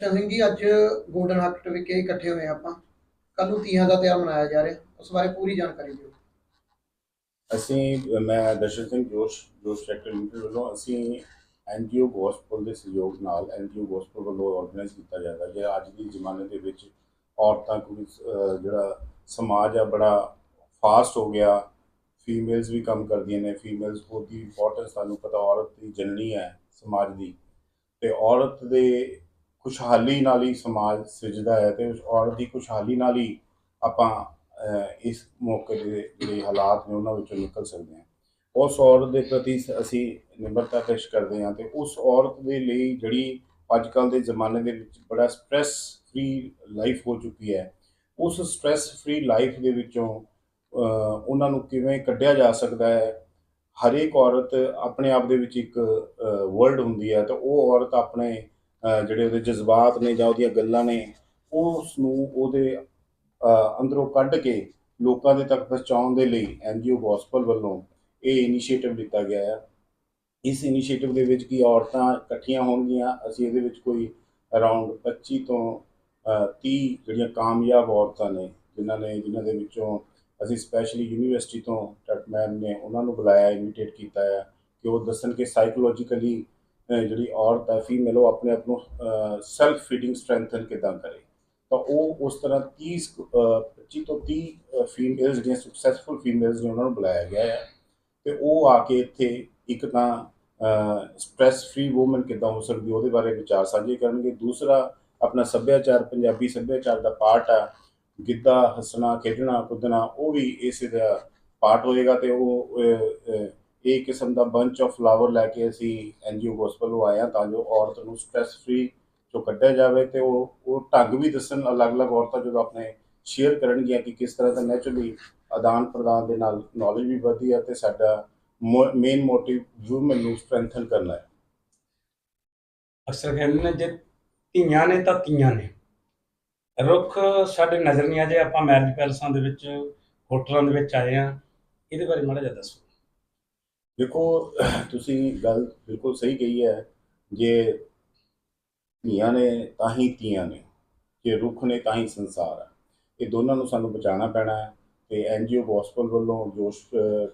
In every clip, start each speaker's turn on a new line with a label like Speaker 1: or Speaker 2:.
Speaker 1: ਸਿੰਘ ਜੀ, ਅੱਜ golden heart ਵਿਖੇ ਇਕੱਠੇ ਹੋਏ ਆਪਾਂ। ਕੱਲ ਨੂੰ ਤੀਆਂ ਦਾ ਤਿਉਹਾਰ ਮਨਾਇਆ ਜਾ ਰਿਹਾ। ਉਸ ਬਾਰੇ ਪੂਰੀ ਜਾਣਕਾਰੀ ਦਿਓ।
Speaker 2: ਅਸੀਂ, ਮੈਂ ਦਰਸ਼ਨ ਸਿੰਘ ਜੋਸ਼ ਜੋਸ਼ ਸੈਕਟਰ ਲਿਮਟਿਡ ਵੱਲੋਂ ਅਸੀਂ ਐਨਜੀਓ ਗੋਸਪਲ ਦੇ ਸਹਿਯੋਗ ਨਾਲ ਐਨਜੀਓ ਗੋਸਪਲ ਵੱਲੋਂ ਆਰਗੇਨਾਈਜ਼ ਕੀਤਾ ਜਾਂਦਾ ਹੈ ਜਿਹੜਾ ਅੱਜ ਦੀ ਜ਼ਮਾਨੇ ਦੇ ਵਿੱਚ ਔਰਤਾਂ ਕੁੜੀ ਜਿਹੜਾ ਸਮਾਜ ਆ, ਬੜਾ ਫਾਸਟ ਹੋ ਗਿਆ। ਫੀਮੇਲਸ ਵੀ ਕੰਮ ਕਰਦੀਆਂ ਨੇ। ਫੀਮੇਲਸ ਦੀ ਇੰਪੋਰਟੈਂਸ ਸਾਨੂੰ ਪਤਾ, ਔਰਤ ਦੀ ਜਨਨੀ ਹੈ ਸਮਾਜ ਦੀ। ਤੇ ਔਰਤ ਦੇ ਖੁਸ਼ਹਾਲੀ ਨਾਲ ਹੀ ਸਮਾਜ ਸਿਰਜਦਾ ਹੈ ਤੇ ਉਸ ਔਰਤ ਦੀ ਖੁਸ਼ਹਾਲੀ ਨਾਲ ਹੀ ਆਪਾਂ ਇਸ ਮੌਕੇ ਦੇ ਜਿਹੜੇ ਹਾਲਾਤ ਨੇ ਉਹਨਾਂ ਵਿੱਚੋਂ ਨਿਕਲ ਸਕਦੇ ਹਾਂ। ਉਸ ਔਰਤ ਦੇ ਪ੍ਰਤੀ ਅਸੀਂ ਨਿਮਰਤਾ ਪੇਸ਼ ਕਰਦੇ ਹਾਂ ਤੇ ਉਸ ਔਰਤ ਦੇ ਲਈ ਜਿਹੜੀ ਅੱਜ ਕੱਲ੍ਹ ਦੇ ਜ਼ਮਾਨੇ ਦੇ ਵਿੱਚ ਬੜਾ ਸਟ੍ਰੈਸ ਫ੍ਰੀ ਲਾਈਫ ਹੋ ਚੁੱਕੀ ਹੈ, ਉਸ ਸਟ੍ਰੈਸ ਫ੍ਰੀ ਲਾਈਫ ਦੇ ਵਿੱਚੋਂ ਉਹਨਾਂ ਨੂੰ ਕਿਵੇਂ ਕੱਢਿਆ ਜਾ ਸਕਦਾ ਹੈ? ਹਰੇਕ ਔਰਤ ਆਪਣੇ ਆਪ ਦੇ ਵਿੱਚ ਇੱਕ ਵਰਲਡ ਹੁੰਦੀ ਹੈ ਤਾਂ ਉਹ ਔਰਤ ਆਪਣੇ ਜਿਹੜੇ ਉਹਦੇ ਜਜ਼ਬਾਤ ਨੇ ਜਾਂ ਉਹਦੀਆਂ ਗੱਲਾਂ ਨੇ ਉਸ ਨੂੰ ਉਹਦੇ ਅੰਦਰੋਂ ਕੱਢ ਕੇ ਲੋਕਾਂ ਦੇ ਤੱਕ ਪਹੁੰਚਾਉਣ ਦੇ ਲਈ ਐਨਜੀਓ ਗੋਸਪਲ ਵੱਲੋਂ ਇਹ ਇਨੀਸ਼ੀਏਟਿਵ ਲਿੱਤਾ ਗਿਆ ਹੈ ਇਸ ਇਨੀਸ਼ੀਏਟਿਵ ਦੇ ਵਿੱਚ ਕੀ ਔਰਤਾਂ ਇਕੱਠੀਆਂ ਹੋਣਗੀਆਂ, ਅਸੀਂ ਇਹਦੇ ਵਿੱਚ ਕੋਈ ਅਰਾਊਂਡ 25 ਤੋਂ, ਅਹ 30 ਜਿਹੜੀਆਂ ਕਾਮਯਾਬ ਔਰਤਾਂ ਨੇ, ਜਿਨ੍ਹਾਂ ਨੇ, ਜਿਨ੍ਹਾਂ ਦੇ ਵਿੱਚੋਂ ਅਸੀਂ ਸਪੈਸ਼ਲੀ ਯੂਨੀਵਰਸਿਟੀ ਤੋਂ ਟਟਮੈਨ ਨੇ ਉਹਨਾਂ ਨੂੰ ਬੁਲਾਇਆ ਇਨਵੀਟੇਟ ਕੀਤਾ ਹੈ ਕਿ ਉਹ ਦੱਸਣ ਕਿ ਸਾਈਕੋਲੋਜੀਕਲੀ ਜਿਹੜੀ ਔਰਤ ਹੈ ਫੀਮੇਲ ਉਹ ਆਪਣੇ ਆਪ ਨੂੰ ਸੈਲਫ ਫੀਡਿੰਗ ਸਟਰੈਂਥਨ ਕਿਦਾਂ ਕਰੇ। ਤਾਂ ਉਹ ਉਸ ਤਰ੍ਹਾਂ 30 ਅਹ 25 ਤੋਂ 30 ਫੀਮੇਲਸ ਜਿਹੜੀਆਂ ਸਕਸੈਸਫੁਲ ਫੀਮੇਲਸ ਨੇ, ਉਹਨਾਂ ਨੂੰ ਬੁਲਾਇਆ ਗਿਆ ਹੈ ਤੇ ਉਹ ਆ ਕੇ ਇੱਥੇ ਇੱਕ ਤਾਂ ਸਟ੍ਰੈਸ ਫ੍ਰੀ ਵੂਮਨ ਕਿੱਦਾਂ ਹੋ ਸਕਦੀ ਉਹਦੇ ਬਾਰੇ ਵਿਚਾਰ ਸਾਂਝੇ ਕਰਨਗੇ। ਦੂਸਰਾ, ਆਪਣਾ ਸੱਭਿਆਚਾਰ, ਪੰਜਾਬੀ ਸੱਭਿਆਚਾਰ ਦਾ ਪਾਰਟ ਆ। ਗਿੱਧਾ, ਹੱਸਣਾ, ਖੇਡਣਾ, ਕੁੱਦਣਾ, ਉਹ ਵੀ ਇਸੇ ਦਾ ਪਾਰਟ ਹੋਏਗਾ ਤੇ ਉਹ ਇਹ ਕਿਸਮ ਦਾ ਬੰਚ ਆਫ ਫਲਾਵਰ ਲੈ ਕੇ ਅਸੀਂ ਐਨਜੀਓ ਗੋਸਪਲ ਨੂੰ ਆਏ ਹਾਂ ਤਾਂ ਜੋ ਔਰਤ ਨੂੰ ਸਟ੍ਰੈਸ ਫ੍ਰੀ ਚੋਂ ਕੱਢਿਆ ਜਾਵੇ ਤੇ ਉਹ ਉਹ ਢੰਗ ਵੀ ਦੱਸਣ ਅਲੱਗ-ਅਲੱਗ ਔਰਤਾਂ ਜਦੋਂ ਆਪਣੇ ਸ਼ੇਅਰ ਕਰਨਗੀਆਂ ਕਿ ਕਿਸ ਤਰ੍ਹਾਂ ਦਾ ਨੈਚੁਰਲੀ ਆਦਾਨ ਪ੍ਰਦਾਨ ਦੇ ਨਾਲ ਨੌਲੇਜ ਵੀ ਵਧਦੀ ਹੈ ਤੇ ਸਾਡਾ ਮੇਨ ਮੋਟਿਵ ਵੂਮਨ ਨੂੰ ਸਟਰੈਂਥਨ ਕਰਨਾ ਹੈ।
Speaker 3: ਅਕਸਰ ਕਹਿੰਦੇ ਨੇ ਜੇ ਧੀਆਂ ਨੇ ਤਾਂ ਤੀਆਂ ਨੇ। ਰੁੱਖ ਸਾਡੇ ਨਜ਼ਰ ਨਹੀਂ ਆ ਜੇ ਆਪਾਂ ਮੈਰਿਜ ਪੈਲਸਾਂ ਦੇ ਵਿੱਚ ਹੋਟਲਾਂ ਦੇ ਵਿੱਚ ਆਏ ਆ ਇਹਦੇ ਬਾਰੇ ਮਾੜਾ ਜਿਹਾ ਦੱਸੋ।
Speaker 2: ਦੇਖੋ, ਤੁਸੀਂ ਗੱਲ ਬਿਲਕੁਲ ਸਹੀ ਕਹੀ ਹੈ। ਜੇ ਧੀਆਂ ਨੇ, ਤਾਂ ਹੀ ਧੀਆਂ ਨੇ। ਜੇ ਰੁੱਖ ਨੇ, ਤਾਂ ਹੀ ਸੰਸਾਰ ਹੈ। ਇਹ ਦੋਨਾਂ ਨੂੰ ਸਾਨੂੰ ਬਚਾਉਣਾ ਪੈਣਾ ਹੈ ਤੇ ਐਨਜੀਓ ਗੋਸਪਲ ਵੱਲੋਂ, ਜੋਸ਼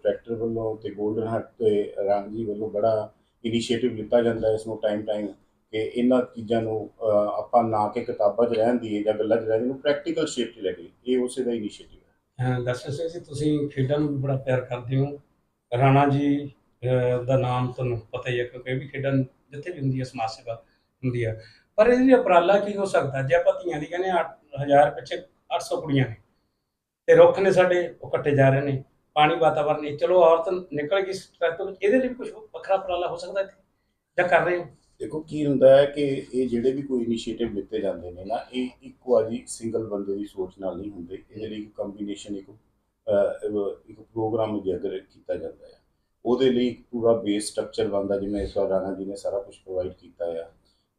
Speaker 2: ਟਰੈਕਟਰ ਵੱਲੋਂ ਤੇ 골ਡਨ ਹੱਟ ਤੇ ਰਾਂਜੀ ਵੱਲੋਂ ਬੜਾ ਇਨੀਸ਼ੀਏਟਿਵ ਲਿੱਤਾ ਜਾਂਦਾ ਹੈ ਇਸ ਨੂੰ ਟਾਈਮ ਟਾਈਮ ਕਿ ਇਹਨਾਂ ਚੀਜ਼ਾਂ ਨੂੰ ਆਪਾਂ ਨਾ ਕਿ ਕਿਤਾਬਾਂ 'ਚ ਰਹਿਣ ਦੀ ਜਾਂ ਗੱਲਾਂ 'ਚ ਰਹਿਣ ਦੀ ਨੂੰ ਪ੍ਰੈਕਟੀਕਲ ਸ਼ੇਪ 'ਚ ਲੈ ਕੇ ਇਹ ਉਸੇ ਦਾ ਇਨੀਸ਼ੀਏਟਿਵ ਹੈ।
Speaker 3: ਅਹ ਦੱਸ ਸੀ, ਤੁਸੀਂ ਖੇਡਾਂ ਨੂੰ ਵੀ ਬੜਾ ਪਿਆਰ ਕਰਦੇ ਹੋ। ਰਾਣਾ ਜੀ ਦਾ ਨਾਮ ਤੁਹਾਨੂੰ ਪਤਾ ਹੀ ਹੈ ਕਿਉਂਕਿ ਇਹ ਵੀ ਖੇਡਾਂ ਜਿੱਥੇ ਵੀ ਹੁੰਦੀ ਹੈ, ਸਮਾਜ ਸੇਵਾ ਹੁੰਦੀ ਹੈ। ਪਰ ਇਹਦੇ ਲਈ ਉਪਰਾਲਾ ਕੀ ਹੋ ਸਕਦਾ? ਜੇ ਆਪਾਂ ਧੀਆਂ ਦੀ ਕਹਿੰਦੇ 8000 ਪਿੱਛੇ 800 ਕੁੜੀਆਂ ਨੇ ਤੇ ਰੁੱਖ ਨੇ ਸਾਡੇ, ਉਹ ਕੱਟੇ ਜਾ ਰਹੇ ਨੇ, ਪਾਣੀ ਵਾਤਾਵਰਨ ਇਹ ਚਲੋ ਔਰਤ ਨਿਕਲ ਗਈ ਸਟ੍ਰੈਸ ਤੋਂ, ਇਹਦੇ ਲਈ ਕੁਝ ਵੱਖਰਾ ਉਪਰਾਲਾ ਹੋ ਸਕਦਾ ਇੱਥੇ? ਜਾਂ ਕਰ ਰਹੇ ਹੋ?
Speaker 2: ਦੇਖੋ, ਕੀ ਹੁੰਦਾ ਹੈ ਕਿ ਇਹ ਜਿਹੜੇ ਵੀ ਕੋਈ ਇਨੀਸ਼ੀਏਟਿਵ ਲਿੱਤੇ ਜਾਂਦੇ ਨੇ ਨਾ, ਇਹ ਇੱਕ ਵਾਰੀ ਸਿੰਗਲ ਬੰਦੇ ਦੀ ਸੋਚ ਨਾਲ ਨਹੀਂ ਹੁੰਦੇ। ਇਹਦੇ ਲਈ ਕੰਬੀਨੇਸ਼ਨ ਇੱਕ ਇੱਕ ਪ੍ਰੋਗਰਾਮ ਉਜਾਗਰ ਕੀਤਾ ਜਾਂਦਾ ਹੈ। ਉਹਦੇ ਲਈ ਪੂਰਾ ਬੇਸ ਸਟਰਕਚਰ ਬਣਦਾ ਜਿਵੇਂ ਇਸ ਵਾਰ ਰਾਣਾ ਜੀ ਨੇ ਸਾਰਾ ਕੁਝ ਪ੍ਰੋਵਾਈਡ ਕੀਤਾ ਹੈ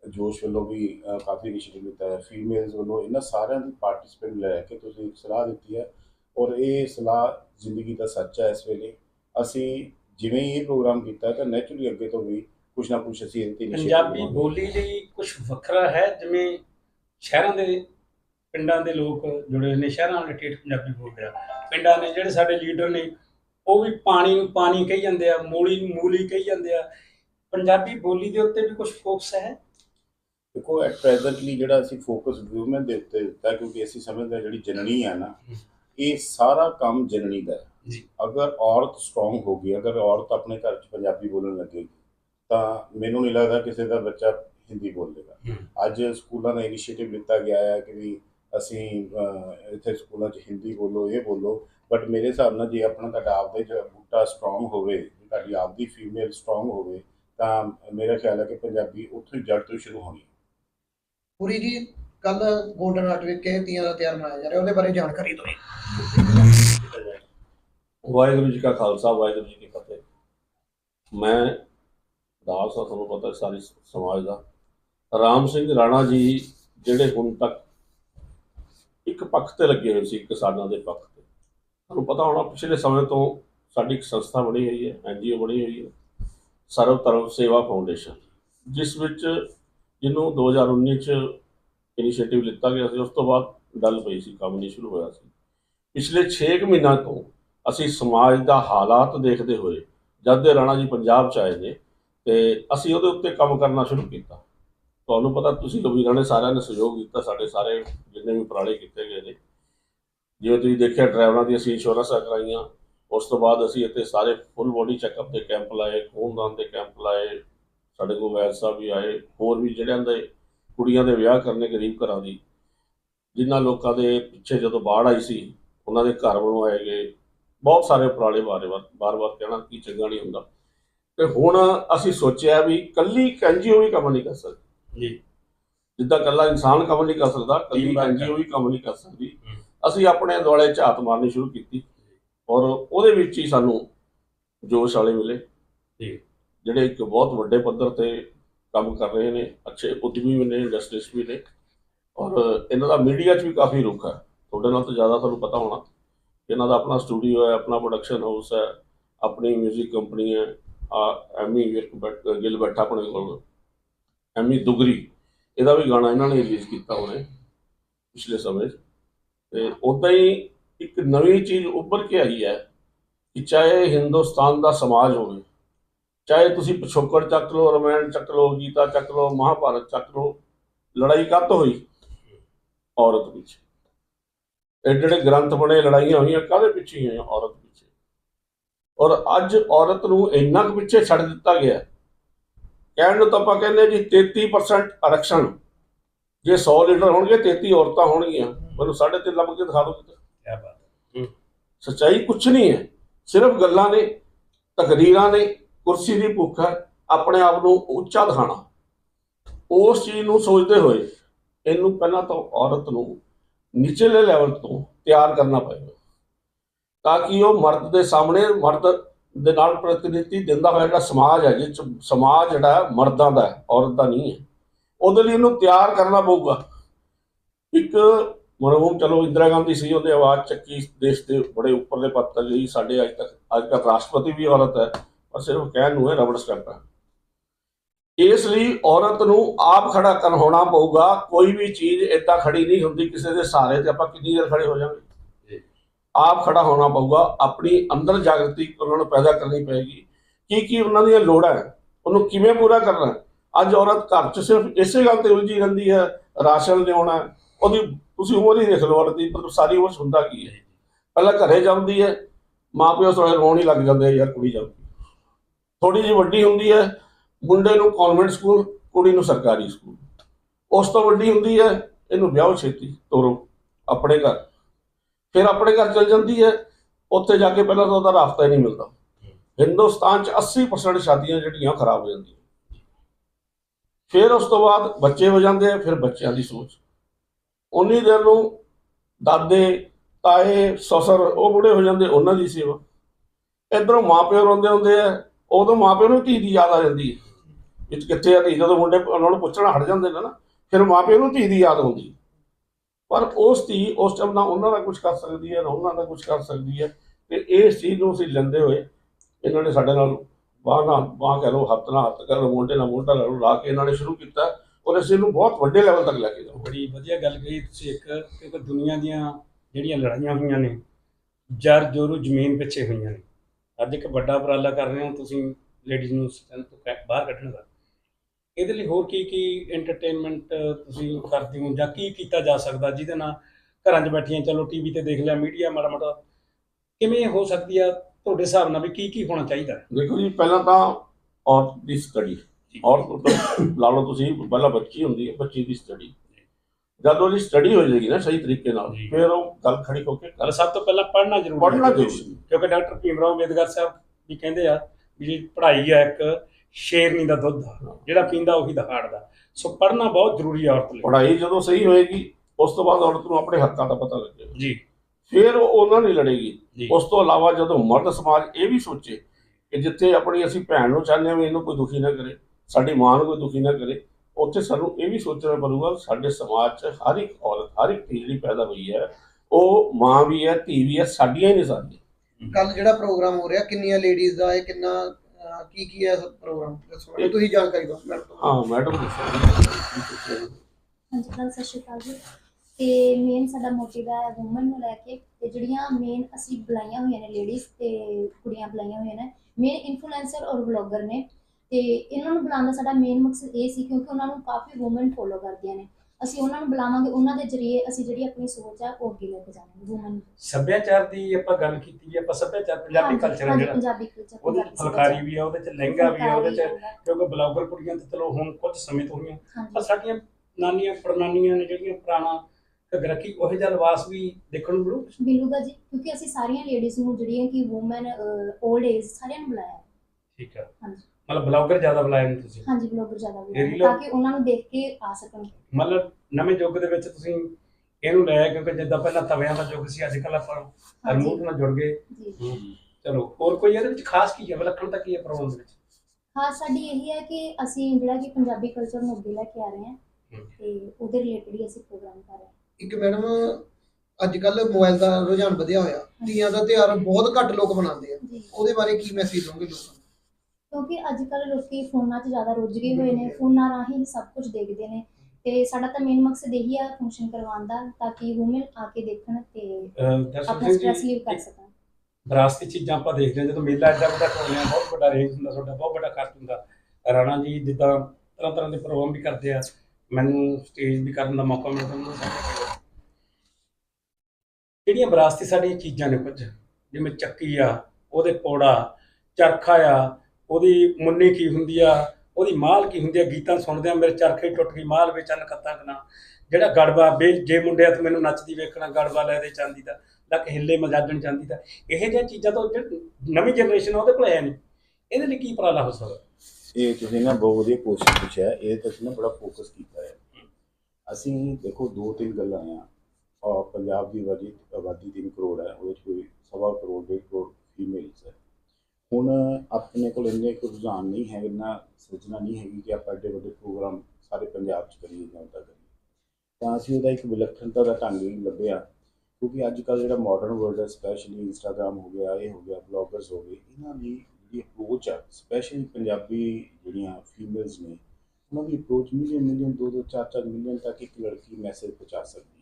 Speaker 2: ਜੋਸ਼ ਵੱਲੋਂ ਵੀ ਕਾਫੀ ਇਨੀਸ਼ੀਏਟਿਵ ਲਿੱਤਾ ਹੈ ਫੀਮੇਲਸ ਵੱਲੋਂ ਇਹਨਾਂ ਸਾਰਿਆਂ ਦੀ ਪਾਰਟਿਸਿਪੇਟ ਲੈ ਕੇ ਤੁਸੀਂ ਇੱਕ ਸਲਾਹ ਦਿੱਤੀ ਹੈ। ਔਰ ਇਹ ਸਲਾਹ ਜ਼ਿੰਦਗੀ ਦਾ ਸੱਚ ਹੈ ਇਸ ਵੇਲੇ। ਅਸੀਂ ਜਿਵੇਂ ਹੀ ਇਹ ਪ੍ਰੋਗਰਾਮ ਕੀਤਾ ਤਾਂ ਨੈਚੁਰਲੀ ਅੱਗੇ ਤੋਂ ਵੀ ਕੁਝ ਨਾ ਕੁਝ ਅਸੀਂ ਇਹਦੇ
Speaker 3: ਪੰਜਾਬੀ। ਬੋਲੀ ਲਈ ਕੁਝ ਵੱਖਰਾ ਹੈ ਜਿਵੇਂ ਸ਼ਹਿਰਾਂ ਦੇ ਪਿੰਡਾਂ ਦੇ ਲੋਕ ਜੁੜੇ ਨੇ ਸ਼ਹਿਰਾਂ ਵਾਲੇ ਠੇਠ ਪੰਜਾਬੀ ਬੋਲਦੇ ਆ। ਪਿੰਡਾਂ ਨੇ ਜਿਹੜੇ ਸਾਡੇ ਲੀਡਰ ਨੇ ਉਹ ਵੀ ਪਾਣੀ ਨੂੰ ਪਾਣੀ ਕਹੀ ਜਾਂਦੇ ਆ ਮੂਲੀ ਨੂੰ ਮੂਲੀ ਕਹੀ ਜਾਂਦੇ ਆ। ਪੰਜਾਬੀ ਬੋਲੀ ਦੇ ਉੱਤੇ ਵੀ ਕੁਝ ਫੋਕਸ ਹੈ?
Speaker 2: ਦੇਖੋ ਐਟ ਪ੍ਰੈਜ਼ੈਂਟਲੀ ਜਿਹੜਾ ਅਸੀਂ ਫੋਕਸ ਵੂਮਨ ਦੇ ਉੱਤੇ ਦਿੱਤਾ ਕਿਉਂਕਿ ਅਸੀਂ ਸਮਝਦੇ ਹਾਂ ਜਿਹੜੀ ਜਨਨੀ ਹੈ ਨਾ ਇਹ ਸਾਰਾ ਕੰਮ ਜਨਨੀ ਦਾ ਹੈ।
Speaker 3: ਜੀ।
Speaker 2: ਅਗਰ ਔਰਤ ਸਟਰੋਂਗ ਹੋਗੀ ਅਗਰ ਔਰਤ ਆਪਣੇ ਘਰ 'ਚ ਪੰਜਾਬੀ ਬੋਲਣ ਲੱਗੇਗੀ ਤਾਂ ਮੈਨੂੰ ਨਹੀਂ ਲੱਗਦਾ ਕਿਸੇ ਦਾ ਬੱਚਾ ਹਿੰਦੀ ਬੋਲੇਗਾ
Speaker 3: ਹੂੰ।
Speaker 2: ਅੱਜ ਸਕੂਲਾਂ ਦਾ ਇਨੀਸ਼ੀਏਟਿਵ ਲਿੱਤਾ ਗਿਆ ਹੈ ਕਿ ਵੀ ਅਸੀਂ ਇੱਥੇ ਸਕੂਲਾਂ 'ਚ ਹਿੰਦੀ ਬੋਲੋ ਇਹ ਬੋਲੋ। ਬਟ ਮੇਰੇ ਹਿਸਾਬ ਨਾਲ ਜੇ ਆਪਣਾ ਤੁਹਾਡਾ ਆਪਦਾ ਜਿਹੜਾ ਬੂਟਾ ਸਟਰੋਂਗ ਹੋਵੇ ਤੁਹਾਡੀ ਆਪਦੀ ਫੀਮੇਲ ਸਟਰੋਂਗ ਹੋਵੇ ਤਾਂ ਮੇਰਾ ਖਿਆਲ ਹੈ ਕਿ ਪੰਜਾਬੀ ਉੱਥੋਂ ਹੀ ਜੜ ਤੋਂ ਸ਼ੁਰੂ ਹੋਣੀ ਹੈ।
Speaker 1: ਪੂਰੀ ਜੀ ਕੱਲ ਗੋਲਡਨ ਹਾਰਟ ਵਿਖੇ ਤੀਆਂ ਦਾ ਤਿਉਹਾਰ ਮਨਾਇਆ ਜਾ ਰਿਹਾ ਉਹਦੇ ਬਾਰੇ ਜਾਣਕਾਰੀ ਦਿਓ
Speaker 4: ਵਾਹਿਗੁਰੂ ਜੀ ਕਾ ਖਾਲਸਾ ਵਾਹਿਗੁਰੂ ਜੀ ਕੀ ਫਤਿਹ। ਮੈਂ ਦਾਸ ਆ ਤੁਹਾਨੂੰ ਪਤਾ ਸਾਰੀ ਸਮਾਜ ਦਾ। ਰਾਮ ਸਿੰਘ ਰਾਣਾ ਜੀ ਜਿਹੜੇ ਹੁਣ ਤੱਕ ਇੱਕ ਪੱਖ ਤੇ ਲੱਗੇ ਹੋਏ ਸੀ ਕਿਸਾਨਾਂ ਦੇ ਪੱਖ ਤੁਹਾਨੂੰ ਪਤਾ ਹੋਣਾ, ਪਿਛਲੇ ਸਮੇਂ ਤੋਂ ਸਾਡੀ ਇੱਕ ਸੰਸਥਾ ਬਣੀ ਹੋਈ ਹੈ ਐਨਜੀਓ ਬਣੀ ਹੋਈ ਹੈ, ਸਰਵ ਧਰਮ ਸੇਵਾ ਫਾਊਂਡੇਸ਼ਨ, ਜਿਸ ਵਿੱਚ ਜਿਹਨੂੰ 2019 ਚ ਇਨੀਸ਼ੀਏਟਿਵ ਲਿੱਤਾ ਗਿਆ ਸੀ, ਉਸ ਤੋਂ ਬਾਅਦ ਡਲ ਪਈ ਸੀ, ਕੰਮ ਨਹੀਂ ਸ਼ੁਰੂ ਹੋਇਆ ਸੀ। ਪਿਛਲੇ 6 ਮਹੀਨਿਆਂ ਤੋਂ ਅਸੀਂ ਸਮਾਜ ਦਾ ਹਾਲਾਤ ਦੇਖਦੇ ਹੋਏ, ਜਦ ਦੇ ਰਾਣਾ ਜੀ ਪੰਜਾਬ ਚ ਆਏ ਨੇ, ਤੇ ਅਸੀਂ ਉਹਦੇ ਉੱਤੇ ਕੰਮ ਕਰਨਾ ਸ਼ੁਰੂ ਕੀਤਾ। ਤੁਹਾਨੂੰ ਪਤਾ, ਤੁਸੀਂ ਕਬੀਰਾਂ ਨੇ ਸਾਰਿਆਂ ਨੇ ਸਹਿਯੋਗ ਦਿੱਤਾ, ਸਾਡੇ ਸਾਰੇ ਜਿੰਨੇ ਵੀ ਉਪਰਾਲੇ ਕੀਤੇ ਗਏ ਨੇ ਜਿਵੇਂ ਤੁਸੀਂ ਦੇਖਿਆ ਡਰਾਈਵਰਾਂ ਦੀ ਅਸੀਂ ਇੰਸ਼ੋਰੈਂਸਾਂ ਕਰਾਈਆਂ ਉਸ ਤੋਂ ਬਾਅਦ ਅਸੀਂ ਇੱਥੇ ਸਾਰੇ ਫੁੱਲ ਬੋਡੀ ਚੈੱਕਅਪ ਦੇ ਕੈਂਪ ਲਾਏ ਖੂਨਦਾਨ ਦੇ ਕੈਂਪ ਲਾਏ ਸਾਡੇ ਕੋਲ ਵੈਦ ਸਾਹਿਬ ਵੀ ਆਏ ਹੋਰ ਵੀ ਜਿਹੜਿਆਂ ਦੇ ਕੁੜੀਆਂ ਦੇ ਵਿਆਹ ਕਰਨੇ ਗਰੀਬ ਘਰਾਂ ਦੀ ਜਿਨ੍ਹਾਂ ਲੋਕਾਂ ਦੇ ਪਿੱਛੇ ਜਦੋਂ ਬਾੜ ਆਈ ਸੀ ਉਹਨਾਂ ਦੇ ਘਰ ਬਣਵਾਏ ਗਏ ਬਹੁਤ ਸਾਰੇ ਉਪਰਾਲੇ ਬਾਰੇ ਬਾਰ-ਬਾਰ ਕਹਿਣਾ ਕੀ ਚੰਗਾ ਨਹੀਂ ਹੁੰਦਾ। ਤੇ ਹੁਣ ਅਸੀਂ ਸੋਚਿਆ ਵੀ ਕੱਲੀ ਐਨਜੀਓ ਵੀ ਕੰਮ ਨਹੀਂ ਕਰ ਸਕਦੀ।
Speaker 3: ਜੀ।
Speaker 4: ਜਿੱਦਾਂ ਕੱਲਾ ਇਨਸਾਨ ਕੰਮ ਨਹੀਂ ਕਰ ਸਕਦਾ ਕੱਲੀ ਐਨਜੀਓ ਵੀ ਕੰਮ ਨਹੀਂ ਕਰ ਸਕਦੀ। ਅਸੀਂ ਆਪਣੇ ਦੁਆਲੇ ਝਾਤ ਮਾਰਨੀ ਸ਼ੁਰੂ ਕੀਤੀ ਔਰ ਉਹਦੇ ਵਿੱਚ ਹੀ ਸਾਨੂੰ ਜੋਸ਼ ਵਾਲੇ ਮਿਲੇ।
Speaker 3: ਜੀ।
Speaker 4: ਜਿਹੜੇ ਇੱਕ ਬਹੁਤ ਵੱਡੇ ਪੱਧਰ ਤੇ ਕੰਮ ਕਰ ਰਹੇ ਨੇ ਅੱਛੇ ਉਦਮੀ ਵੀ ਨੇ ਇੰਡਸਟਰੀਸ ਵੀ ਨੇ। ਔਰ ਇਹਨਾਂ ਦਾ ਮੀਡੀਆ 'ਚ ਵੀ ਕਾਫੀ ਰੁਖ ਹੈ। ਤੁਹਾਡੇ ਨਾਲ ਤਾਂ ਜ਼ਿਆਦਾ ਤੁਹਾਨੂੰ ਪਤਾ ਹੋਣਾ ਇਹਨਾਂ ਦਾ ਆਪਣਾ ਸਟੂਡੀਓ ਹੈ ਆਪਣਾ ਪ੍ਰੋਡਕਸ਼ਨ ਹਾਊਸ ਹੈ ਆਪਣੀ 뮤직 ਕੰਪਨੀ ਹੈ ਆ ਐਮੀ ਵਿਰਕ ਬੈਠ ਗਿੱਲ ਬੈਠਾ ਆਪਣੇ ਕੋਲ। ਐਮੀ ਦੁਗਰੀ ਇਹਦਾ ਵੀ ਗਾਣਾ ਇਹਨਾਂ ਨੇ ਰਿਲੀਜ਼ ਕੀਤਾ ਉਹਨੇ ਪਿਛਲੇ ਸਮੇਂ ਤੇ ਉਦਾਂ ਹੀ ਇੱਕ ਨਵੀਂ ਚੀਜ਼ ਉੱਭਰ ਕੇ ਆਈ ਹੈ ਕਿ ਚਾਹੇ ਹਿੰਦੁਸਤਾਨ ਦਾ ਸਮਾਜ ਹੋਵੇ, ਚਾਹੇ ਤੁਸੀਂ ਪਿਛੋਕੜ ਚੱਕ ਲਓ, ਰਮਾਇਣ ਚੱਕ ਲਓ, ਗੀਤਾ ਚੱਕ ਲਓ, ਮਹਾਭਾਰਤ ਚੱਕ ਲਓ, ਲੜਾਈ ਕੱਤ ਹੋਈ ਔਰਤ ਵਿੱਚ। ਇਹ ਜਿਹੜੇ ਗ੍ਰੰਥ ਬਣੇ, ਲੜਾਈਆਂ ਹੋਈਆਂ, ਕਾਹਦੇ ਪਿੱਛੇ ਹੋਈਆਂ? ਔਰਤ ਪਿੱਛੇ ਔਰ ਅੱਜ ਔਰਤ ਨੂੰ ਇੰਨਾ ਕੁ ਪਿੱਛੇ ਛੱਡ ਦਿੱਤਾ ਗਿਆ। ਕਹਿਣ ਨੂੰ ਤਾਂ ਆਪਾਂ ਕਹਿੰਦੇ ਜੀ 33% ਆਰਕਸ਼ਣ। ਜੇ 100 ਲੀਡਰ ਹੋਣਗੇ 33 ਔਰਤਾਂ ਹੋਣਗੀਆਂ। ਮੈਨੂੰ 3.5 ਲੱਭ ਕੇ ਦਿਖਾ ਦਿਓ ਕਿਤੇ।
Speaker 3: ਬਾਤ
Speaker 4: ਸੱਚਾਈ ਕੁਛ ਨਹੀਂ ਹੈ। ਸਿਰਫ ਗੱਲਾਂ ਨੇ ਤਕਰੀਰਾਂ ਨੇ ਕੁਰਸੀ ਦੀ ਭੁੱਖ ਹੈ ਆਪਣੇ ਆਪ ਨੂੰ ਉੱਚਾ ਦਿਖਾਣਾ ਉਸ ਚੀਜ਼ ਨੂੰ ਸੋਚਦੇ ਹੋਏ ਇਹਨੂੰ ਪਹਿਲਾਂ ਤਾਂ ਔਰਤ ਨੂੰ ਨਿਚਲੇ ਲੈਵਲ ਤੋਂ ਤਿਆਰ ਕਰਨਾ ਪਏਗਾ। ਤਾਂ ਕਿ ਉਹ ਮਰਦ ਦੇ ਸਾਹਮਣੇ ਮਰਦ ਦੇ ਨਾਲ ਪ੍ਰਤੀਨਿਧੀ ਦਿੰਦਾ ਹੋਇਆ ਜਿਹੜਾ ਸਮਾਜ ਹੈ ਜਿਸ ਸਮਾਜ ਜਿਹੜਾ ਹੈ ਮਰਦਾਂ ਦਾ ਹੈ ਔਰਤ ਦਾ ਨਹੀਂ ਹੈ। ਉਹਦੇ ਲਈ ਇਹਨੂੰ ਤਿਆਰ ਕਰਨਾ ਪਊਗਾ। ਇੱਕ ਮਰਹੂਮ ਚਲੋ ਇੰਦਰਾ ਗਾਂਧੀ ਸੀ, ਉਹਦੇ ਆਵਾਜ਼ ਚੱਕੀ ਦੇਸ਼ ਦੇ ਬੜੇ ਉੱਪਰਲੇ ਪਦ ਤੱਕ ਗਈ ਸਾਡੇ ਅੱਜ ਤੱਕ ਅੱਜ ਤੱਕ ਰਾਸ਼ਟਰਪਤੀ ਵੀ ਔਰਤ ਹੈ, ਪਰ ਸਿਰਫ ਕਹਿਣ ਨੂੰ ਹੈ ਰਬੜ ਸਟੈਂਪ ਹੈ। ਇਸ ਲਈ ਔਰਤ ਨੂੰ ਆਪ ਖੜਾ ਕਰ ਹੋਣਾ ਪਊਗਾ, ਕੋਈ ਵੀ ਚੀਜ਼ ਏਦਾਂ ਖੜੀ ਨਹੀਂ ਹੁੰਦੀ ਕਿਸੇ ਦੇ ਸਹਾਰੇ ਤੇ ਆਪਾਂ ਕਿੰਨੀ ਦੇਰ ਖੜੇ ਹੋ ਜਾਵਾਂਗੇ? ਆਪ ਖੜਾ ਹੋਣਾ ਪਊਗਾ, ਆਪਣੀ ਅੰਦਰ ਜਾਗਰਤੀ ਉਹਨਾਂ ਨੂੰ ਪੈਦਾ ਕਰਨੀ ਪਏਗੀ। ਕੀ ਕੀ ਉਹਨਾਂ ਦੀਆਂ ਲੋੜਾਂ ਉਹਨੂੰ ਕਿਵੇਂ ਪੂਰਾ ਕਰਨਾ ਅੱਜ ਔਰਤ ਘਰ 'ਚ ਸਿਰਫ ਇਸੇ ਗੱਲ ਤੇ ਉਲਝੀ ਰਹਿੰਦੀ ਹੈ, ਰਾਸ਼ਨ ਲਿਆਉਣਾ, ਉਹਦੀ ਤੁਸੀਂ ਉਮਰ ਹੀ ਦੇਖ ਲਓ ਔਰਤ ਦੀ ਮਤਲਬ ਸਾਰੀ ਉਮਰ ਹੁੰਦਾ ਕੀ ਹੈ ਪਹਿਲਾਂ ਘਰੇ ਜਾਂਦੀ ਹੈ ਮਾਂ ਪਿਓ ਥੋੜੇ ਰੋਣ ਹੀ ਲੱਗ ਜਾਂਦੇ ਯਾਰ ਕੁੜੀ ਜਾਂਦੀ ਥੋੜੀ ਜਿਹੀ ਵੱਡੀ ਹੁੰਦੀ ਹੈ, ਮੁੰਡੇ ਨੂੰ ਕਨਵੈਂਟ ਸਕੂਲ ਕੁੜੀ ਨੂੰ ਸਰਕਾਰੀ ਸਕੂਲ ਉਸ ਤੋਂ ਵੱਡੀ ਹੁੰਦੀ ਹੈ, ਇਹਨੂੰ ਵਿਆਹ ਛੇਤੀ ਤੋਰੋ, ਆਪਣੇ ਘਰ। ਫਿਰ ਆਪਣੇ ਘਰ ਚਲ ਜਾਂਦੀ ਹੈ, ਉੱਥੇ ਜਾ ਕੇ ਪਹਿਲਾਂ ਤਾਂ ਉਹਦਾ ਰਾਫਤਾ ਹੀ ਨਹੀਂ ਮਿਲਦਾ। ਹਿੰਦੁਸਤਾਨ 'ਚ 80% ਸ਼ਾਦੀਆਂ ਜਿਹੜੀਆਂ ਉਹ ਖਰਾਬ ਹੋ ਜਾਂਦੀਆਂ। ਫਿਰ ਉਸ ਤੋਂ ਬਾਅਦ ਬੱਚੇ ਹੋ ਜਾਂਦੇ ਆ, ਫਿਰ ਬੱਚਿਆਂ ਦੀ ਸੋਚ। ਉਨੀ ਦੇਰ ਨੂੰ ਦਾਦੇ, ਤਾਏ, ਸਸਰ, ਉਹ ਬੁੜੇ ਹੋ ਜਾਂਦੇ, ਉਹਨਾਂ ਦੀ ਸੇਵਾ। ਇਧਰੋਂ ਮਾਪਿਓ ਰੋਂਦੇ ਹੁੰਦੇ ਆ, ਉਦੋਂ ਮਾਪਿਓ ਨੂੰ ਧੀ ਦੀ ਯਾਦ ਆ ਜਾਂਦੀ ਹੈ। ਵਿੱਚ ਕਿੱਥੇ ਆ ਧੀ? ਜਦੋਂ ਮੁੰਡੇ ਉਹਨਾਂ ਨੂੰ ਪੁੱਛਣਾ ਹਟ ਜਾਂਦੇ ਨੇ ਨਾ, ਫਿਰ ਮਾਪਿਓ ਨੂੰ ਧੀ ਦੀ ਯਾਦ ਹੁੰਦੀ ਪਰ ਉਸ ਧੀ ਉਸ ਟਾਈਮ ਨਾ ਉਹਨਾਂ ਦਾ ਕੁਝ ਕਰ ਸਕਦੀ ਹੈ, ਨਾ ਉਹਨਾਂ ਦਾ ਕੁਝ ਕਰ ਸਕਦੀ ਹੈ। ਤੇ ਇਸ ਚੀਜ਼ ਨੂੰ ਅਸੀਂ ਲੈਂਦੇ ਹੋਏ ਇਹਨਾਂ ਨੇ ਸਾਡੇ ਨਾਲ ਬਾਂਹ ਨਾ, ਬਾਂਹ ਕਹਿ ਲਓ, ਹੱਥ ਨਾਲ ਹੱਥ ਕਰ ਲਓ, ਮੋਢੇ ਨਾਲ ਮੋਢਾ ਲਾ ਲਓ, ਲਾ ਕੇ ਇਹਨਾਂ ਨੇ ਸ਼ੁਰੂ ਕੀਤਾ। ਔਰ ਅਸੀਂ ਇਹਨੂੰ ਬਹੁਤ ਵੱਡੇ ਲੈਵਲ ਤੱਕ ਲੈ ਕੇ ਜਾਓ।
Speaker 3: ਬੜੀ ਵਧੀਆ ਗੱਲ ਕਹੀ ਤੁਸੀਂ ਇੱਕ ਕਿਉਂਕਿ ਦੁਨੀਆ ਦੀਆਂ ਜਿਹੜੀਆਂ ਲੜਾਈਆਂ ਹੋਈਆਂ ਨੇ ਜਰ ਜੋਰੂ ਜ਼ਮੀਨ ਪਿੱਛੇ ਹੋਈਆਂ ਨੇ। ਅੱਜ ਇੱਕ ਵੱਡਾ ਉਪਰਾਲਾ ਕਰ ਰਹੇ ਹੋ ਤੁਸੀਂ ਲੇਡੀਜ਼ ਨੂੰ ਸਟੈਂਡ ਤੋਂ ਬਾਹਰ ਕੱਢਣ ਦਾ। ਇਹਦੇ ਲਈ ਹੋਰ ਕੀ ਕੀ ਐਂਟਰਟੇਨਮੈਂਟ ਤੁਸੀਂ ਕਰਦੇ ਹੋ ਜਾਂ ਕੀ ਕੀਤਾ ਜਾ ਸਕਦਾ ਜਿਹਦੇ ਨਾਲ ਘਰਾਂ 'ਚ ਬੈਠੀਆਂ ਚਲੋ ਟੀਵੀ ਤੇ ਦੇਖ ਲਿਆ ਮੀਡੀਆ ਮਾੜਾ ਮਾੜਾ ਕਿਵੇਂ ਹੋ ਸਕਦੀ ਆ ਤੁਹਾਡੇ ਹਿਸਾਬ ਨਾਲ ਵੀ ਕੀ ਕੀ ਹੋਣਾ ਚਾਹੀਦਾ?
Speaker 4: ਦੇਖੋ ਜੀ ਪਹਿਲਾਂ ਤਾਂ ਔਰਤ ਦੀ ਸਟੱਡੀ ਔਰਤ ਨੂੰ ਲਾ ਲਓ ਤੁਸੀਂ ਪਹਿਲਾਂ ਬੱਚੀ ਹੁੰਦੀ ਹੈ ਬੱਚੀ ਦੀ ਸਟੱਡੀ ਜਦ ਉਹਦੀ ਸਟੱਡੀ ਹੋ ਜਾਏਗੀ ਨਾ ਸਹੀ ਤਰੀਕੇ ਨਾਲ। ਫਿਰ ਉਹ ਗੱਲ ਖੜੀ ਹੋ ਕੇ
Speaker 3: ਗੱਲ ਸਭ ਤੋਂ ਪਹਿਲਾਂ ਪੜ੍ਹਨਾ ਜ਼ਰੂਰੀ ਹੈ।
Speaker 4: ਪੜ੍ਹਨਾ ਜ਼ਰੂਰੀ।
Speaker 3: ਕਿਉਂਕਿ ਡਾਕਟਰ ਭੀਮਰਾਓ ਅੰਬੇਦਕਰ ਸਾਹਿਬ ਵੀ ਕਹਿੰਦੇ ਆ ਵੀ ਪੜ੍ਹਾਈ ਆ ਇੱਕ ਸ਼ੇਰਨੀ ਦਾ ਦੁੱਧ ਆ ਜਿਹੜਾ ਪੀਂਦਾ ਉਹੀ ਦਹਾੜਦਾ ਸੋ ਪੜ੍ਹਨਾ ਬਹੁਤ ਜ਼ਰੂਰੀ ਹੈ ਔਰਤ ਲਈ।
Speaker 4: ਪੜ੍ਹਾਈ ਜਦੋਂ ਸਹੀ ਹੋਏਗੀ ਉਸ ਤੋਂ ਬਾਅਦ ਔਰਤ ਨੂੰ ਆਪਣੇ ਹੱਕਾਂ ਦਾ ਪਤਾ ਲੱਗੇਗਾ।
Speaker 3: ਜੀ।
Speaker 4: ਫਿਰ ਉਹ ਉਹਨਾਂ ਨਹੀਂ ਲੜੇਗੀ। ਉਸ ਤੋਂ ਇਲਾਵਾ ਜਦੋਂ ਮਰਦ ਸਮਾਜ ਇਹ ਵੀ ਸੋਚੇ ਕਿ ਜਿੱਥੇ ਆਪਣੀ ਅਸੀਂ ਭੈਣ ਨੂੰ ਚਾਹੁੰਦੇ ਹਾਂ ਵੀ ਇਹਨੂੰ ਕੋਈ ਦੁਖੀ ਨਾ ਕਰੇ ਸਾਡੀ ਮਾਂ ਨੂੰ ਕੋਈ ਦੁਖੀ ਨਾ ਕਰੇ ਉੱਥੇ ਸਾਨੂੰ ਇਹ ਵੀ ਸੋਚਣਾ ਪਊਗਾ ਸਾਡੇ ਸਮਾਜ 'ਚ ਹਰ ਇੱਕ ਔਰਤ ਹਰ ਇੱਕ ਧੀ ਜਿਹੜੀ ਪੈਦਾ ਹੋਈ ਹੈ ਉਹ ਮਾਂ ਵੀ ਹੈ ਧੀ ਵੀ ਹੈ ਸਾਡੀਆਂ ਹੀ ਨੇ ਸਾਡੀਆਂ
Speaker 1: ਕੱਲ ਜਿਹੜਾ ਪ੍ਰੋਗਰਾਮ ਹੋ ਰਿਹਾ ਕਿੰਨੀਆਂ ਲੇਡੀਜ਼ ਦਾ ਹੈ ਕਿੰਨਾ ਕੀ ਕੀ ਹੈ ਪ੍ਰੋਗਰਾਮ? ਦੱਸੋ ਤੁਸੀਂ ਜਾਣਕਾਰੀ ਦਿਓ ਮੈਡਮ
Speaker 4: ਹਾਂ ਮੈਡਮ ਦੱਸੋ
Speaker 5: ਹਾਂਜੀ ਕੱਲ੍ਹ ਸਤਿ ਸ਼੍ਰੀ ਅਕਾਲ ਜੀ। ਤੇ ਮੇਨ ਸਾਡਾ ਮੋਟਿਵ ਹੈ ਔਮਨ ਨੂੰ ਲੈ ਕੇ ਤੇ ਜਿਹੜੀਆਂ ਮੇਨ ਅਸੀਂ ਬੁਲਾਈਆਂ ਹੋਈਆਂ ਨੇ ਲੇਡੀਜ਼ ਤੇ ਕੁੜੀਆਂ ਬੁਲਾਈਆਂ ਹੋਈਆਂ ਨੇ ਮੇਨ ਇਨਫਲੂਐਂਸਰ ਔਰ ਵਲੌਗਰ ਨੇ। ਤੇ ਇਹਨਾਂ ਨੂੰ ਬੁਲਾਉਣ ਦਾ ਸਾਡਾ ਮੇਨ ਮਕਸਦ ਇਹ ਸੀ ਕਿਉਂਕਿ ਉਹਨਾਂ ਨੂੰ ਕਾਫੀ ਔਮਨ ਫੋਲੋ ਕਰਦੀਆਂ ਨੇ। ਅਸੀਂ ਉਹਨਾਂ ਨੂੰ ਬੁਲਾਵਾਂਗੇ ਉਹਨਾਂ ਦੇ ਜ਼ਰੀਏ ਅਸੀਂ ਜਿਹੜੀ ਆਪਣੀ ਸੋਚ ਆ ਉਹ ਅੱਗੇ ਲੈ ਕੇ ਜਾਵਾਂਗੇ ਔਮਨ
Speaker 3: ਸੱਭਿਆਚਾਰ ਦੀ ਆਪਾਂ ਗੱਲ ਕੀਤੀ ਹੈ ਆਪਾਂ ਸੱਭਿਆਚਾਰ ਪੰਜਾਬੀ ਕਲਚਰ ਹੈ ਜਿਹੜਾ।
Speaker 5: ਪੰਜਾਬੀ ਕਲਚਰ
Speaker 3: ਉਹਦੇ ਫੁਲਕਾਰੀ ਵੀ ਆ ਉਹਦੇ ਚ ਲਹਿੰਗਾ ਵੀ ਆ ਉਹਦੇ ਚ ਕਿਉਂਕਿ ਬਲੌਗਰ ਕੁੜੀਆਂ ਤੇ ਚਲੋ ਹੁਣ ਕੁਝ ਸਮੇਂ ਤੋਂ ਹੋਈਆਂ ਪਰ ਸਾਡੀਆਂ ਨਾਨੀਆਂ ਪੜਨਾਨੀਆਂ ਨੇ ਜਿਹੜੀਆਂ ਪੁਰਾਣਾ ਘੱਗਰਾ ਕੀ ਉਹ ਜਿਹਾ ਲਿਬਾਸ ਵੀ ਦੇਖਣ ਨੂੰ ਮਿਲੂ?
Speaker 5: ਮਿਲੂਗਾ ਜੀ ਕਿਉਂਕਿ ਅਸੀਂ ਸਾਰੀਆਂ ਲੇਡੀਜ਼ ਨੂੰ ਜਿਹੜੀਆਂ ਕਿ ਔਮਨ 올ਡ ਏਜ ਸਾਰਿਆਂ ਨੂੰ ਬੁਲਾਇਆ।
Speaker 3: ਠੀਕ ਹੈ
Speaker 5: ਹਾਂਜੀ।
Speaker 3: ਮਤਲਬ ਬਲੌਗਰ ਜ਼ਿਆਦਾ ਬੁਲਾਏ ਨੇ ਤੁਸੀਂ?
Speaker 5: ਹਾਂਜੀ ਬਲੌਗਰ ਜ਼ਿਆਦਾ
Speaker 3: ਇਹ ਰੀਲਾਂ-
Speaker 5: ਤਾਂ ਕਿ ਉਹਨਾਂ ਨੂੰ ਦੇਖ ਕੇ ਆ ਸਕਣ।
Speaker 3: ਮਤਲਬ ਨਵੇਂ ਯੁੱਗ ਦੇ ਵਿੱਚ ਤੁਸੀਂ ਇਹਨੂੰ ਲੈ ਕਿਉਂਕਿ ਜਿੱਦਾਂ ਪਹਿਲਾਂ ਤਵਿਆਂ ਦਾ ਯੁੱਗ ਸੀ ਅੱਜ ਕੱਲ੍ਹ ਆਪਾਂ ਰਿਮੋਟ ਨਾਲ ਜੁੜ ਗਏ।
Speaker 5: ਜੀ।
Speaker 3: ਚਲੋ ਹੋਰ ਕੋਈ ਇਹਦੇ ਵਿੱਚ ਖਾਸ ਕੀ ਹੈ? ਵਿਲੱਖਣਤਾ ਕੀ ਹੈ ਪ੍ਰੋਗਰਾਮ ਦੇ ਵਿੱਚ?
Speaker 5: ਹਾਂ ਸਾਡੀ ਇਹੀ ਹੈ ਕਿ ਅਸੀਂ ਜਿਹੜਾ ਕਿ ਪੰਜਾਬੀ ਕਲਚਰ ਨੂੰ ਅੱਗੇ ਲੈ ਕੇ ਆ ਰਹੇ ਹਾਂ
Speaker 3: ਹਮ।
Speaker 5: ਤੇ ਉਹਦੇ ਰਿਲੇਟਡ ਹੀ ਅਸੀਂ ਪ੍ਰੋਗਰਾਮ ਕਰ ਰਹੇ ਹਾਂ।
Speaker 1: ਇੱਕ ਮੈਡਮ ਅੱਜ ਕੱਲ ਮੋਬਾਈਲ ਦਾ ਰੁਝਾਨ ਵਧਿਆ ਹੋਇਆ। ਤੀਆਂ ਦਾ ਤਿਉਹਾਰ ਬਹੁਤ ਘੱਟ ਲੋਕ ਮਨਾਉਂਦੇ ਆ।
Speaker 5: ਜੀ।
Speaker 1: ਉਹਦੇ ਬਾਰੇ ਕੀ ਮੈਸੇਜ ਦੋਗੇ ਲੋਕਾਂ ਨੂੰ?
Speaker 5: ਕਿਉਂਕਿ ਅੱਜ ਕੱਲ ਲੋਕੀ ਫੋਨਾਂ 'ਚ ਜ਼ਿਆਦਾ ਰੁੱਝ ਗਏ ਹੋਏ ਨੇ ਫੋਨਾਂ ਰਾਹੀਂ ਹੀ ਸਭ ਕੁਝ ਦੇਖਦੇ ਨੇ ਤੇ ਸਾਡਾ ਤਾਂ ਮੇਨ ਮਕਸਦ ਇਹੀ ਆ ਫੰਕਸ਼ਨ ਕਰਵਾਉਣ ਦਾ ਤਾਂ ਕਿ ਔਮਨ ਆ ਕੇ ਦੇਖਣ ਤੇ ਆਪਣਾ ਸਟ੍ਰੈਸ ਲੀਵ ਕਰ ਸਕਣ।
Speaker 3: ਵਿਰਾਸਤੀ ਚੀਜ਼ਾਂ ਆਪਾਂ ਦੇਖਦੇ ਹਾਂ ਜਦੋਂ ਮੇਲਾ ਐਡਾ ਵੱਡਾ ਕਰਾਉਂਦੇ ਹਾਂ ਬਹੁਤ ਵੱਡਾ ਰੇਂਜ ਹੁੰਦਾ ਤੁਹਾਡਾ ਬਹੁਤ ਵੱਡਾ ਖਰਚ ਹੁੰਦਾ। ਰਾਣਾ ਜੀ ਜਿੱਦਾਂ ਤਰ੍ਹਾਂ ਤਰ੍ਹਾਂ ਦੇ ਪ੍ਰੋਗਰਾਮ ਵੀ ਕਰਦੇ ਆ ਮੈਨੂੰ ਸਟੇਜ ਵੀ ਕਰਨ ਦਾ ਮੌਕਾ ਮਿਲਦਾ ਮੈਨੂੰ ਜਿਹੜੀਆਂ ਵਿਰਾਸਤੀ ਸਾਡੀਆਂ ਚੀਜ਼ਾਂ ਨੇ ਕੁਝ ਜਿਵੇਂ ਚੱਕੀ ਆ ਉਹਦੇ ਪੌੜਾ ਚਰਖਾ ਆ ਉਹਦੀ ਮੁੰਨੀ ਕੀ ਹੁੰਦੀ ਆ, ਉਹਦੀ ਮਾਲ ਕੀ ਹੁੰਦੀ ਆ, ਗੀਤਾਂ ਸੁਣਦੇ ਆ ਮੇਰੇ ਚਰਖੇ ਟੁੱਟ ਗਈ ਮਾਲ ਵਿੱਚ ਚੰਨ ਕੱਤਾਂ ਕਨਾ ਜਿਹੜਾ ਗੜਵਾ ਬੇ ਜੇ ਮੁੰਡਿਆ ਤੇ ਮੈਨੂੰ ਨੱਚਦੀ ਵੇਖਣਾ ਗੜਵਾ ਲੈ ਦੇ ਚਾਂਦੀ ਦਾ, ਲੱਕ ਹਿੱਲੇ ਮਜਾਗਣ ਚਾਂਦੀ ਦਾ, ਇਹੋ ਜਿਹੀਆਂ ਚੀਜ਼ਾਂ ਤੋਂ ਜਿਹੜੀ ਨਵੀਂ ਜਨਰੇਸ਼ਨ ਆ, ਉਹਦੇ ਕੋਲ ਹੈ ਨਹੀਂ। ਇਹਦੇ ਲਈ ਕੀ ਉਪਰਾਲਾ ਹੋ ਸਕਦਾ?
Speaker 2: ਇਹ ਤੁਸੀਂ ਨਾ ਬਹੁਤ ਵਧੀਆ ਕੁਐਸਚਨ ਪੁੱਛਿਆ, ਇਹ ਤੇ ਅਸੀਂ ਨਾ ਬੜਾ ਫੋਕਸ ਕੀਤਾ ਹੈ। ਅਸੀਂ ਦੇਖੋ, ਦੋ ਤਿੰਨ ਗੱਲਾਂ ਆ। ਔਰ ਪੰਜਾਬ ਦੀ ਆਬਾਦੀ ਆਬਾਦੀ 3 ਕਰੋੜ ਹੈ, ਉਹਦੇ 'ਚ ਕੋਈ ਸਵਾ ਕਰੋੜ, ਡੇਢ ਕਰੋੜ ਫੀਮੇਲਸ ਹੈ। ਹੁਣ ਆਪਣੇ ਕੋਲ ਇੰਨੇ ਕੁ ਰੁਝਾਨ ਨਹੀਂ ਹੈ, ਇੰਨਾ ਸਿਰਜਣਾ ਨਹੀਂ ਹੈਗੀ ਕਿ ਆਪਾਂ ਐਡੇ ਵੱਡੇ ਪ੍ਰੋਗਰਾਮ ਸਾਰੇ ਪੰਜਾਬ 'ਚ ਕਰੀਏ ਜਾਂ ਉੱਦਾਂ ਕਰੀਏ। ਤਾਂ ਅਸੀਂ ਉਹਦਾ ਇੱਕ ਵਿਲੱਖਣਤਾ ਦਾ ਢੰਗ ਹੀ ਲੱਭਿਆ, ਕਿਉਂਕਿ ਅੱਜ ਕੱਲ੍ਹ ਜਿਹੜਾ ਮਾਡਰਨ ਵਰਲਡ ਹੈ ਸਪੈਸ਼ਲੀ ਇੰਸਟਾਗ੍ਰam ਹੋ ਗਿਆ, ਇਹ ਹੋ ਗਿਆ ਬਲੌਗਰਸ ਹੋ ਗਏ, ਇਹਨਾਂ ਦੀ ਜਿਹੜੀ ਅਪਰੋਚ ਆ ਸਪੈਸ਼ਲੀ ਪੰਜਾਬੀ ਜਿਹੜੀਆਂ ਫੀਮੇਲਸ ਨੇ, ਉਹਨਾਂ ਦੀ ਅਪਰੋਚ ਮਿਲੀਅਨ ਮਿਲੀਅਨ ਦੋ ਦੋ ਚਾਰ ਚਾਰ ਮਿਲੀਅਨ ਤੱਕ ਇੱਕ ਲੜਕੀ ਮੈਸੇਜ ਪਹੁੰਚਾ ਸਕਦੀ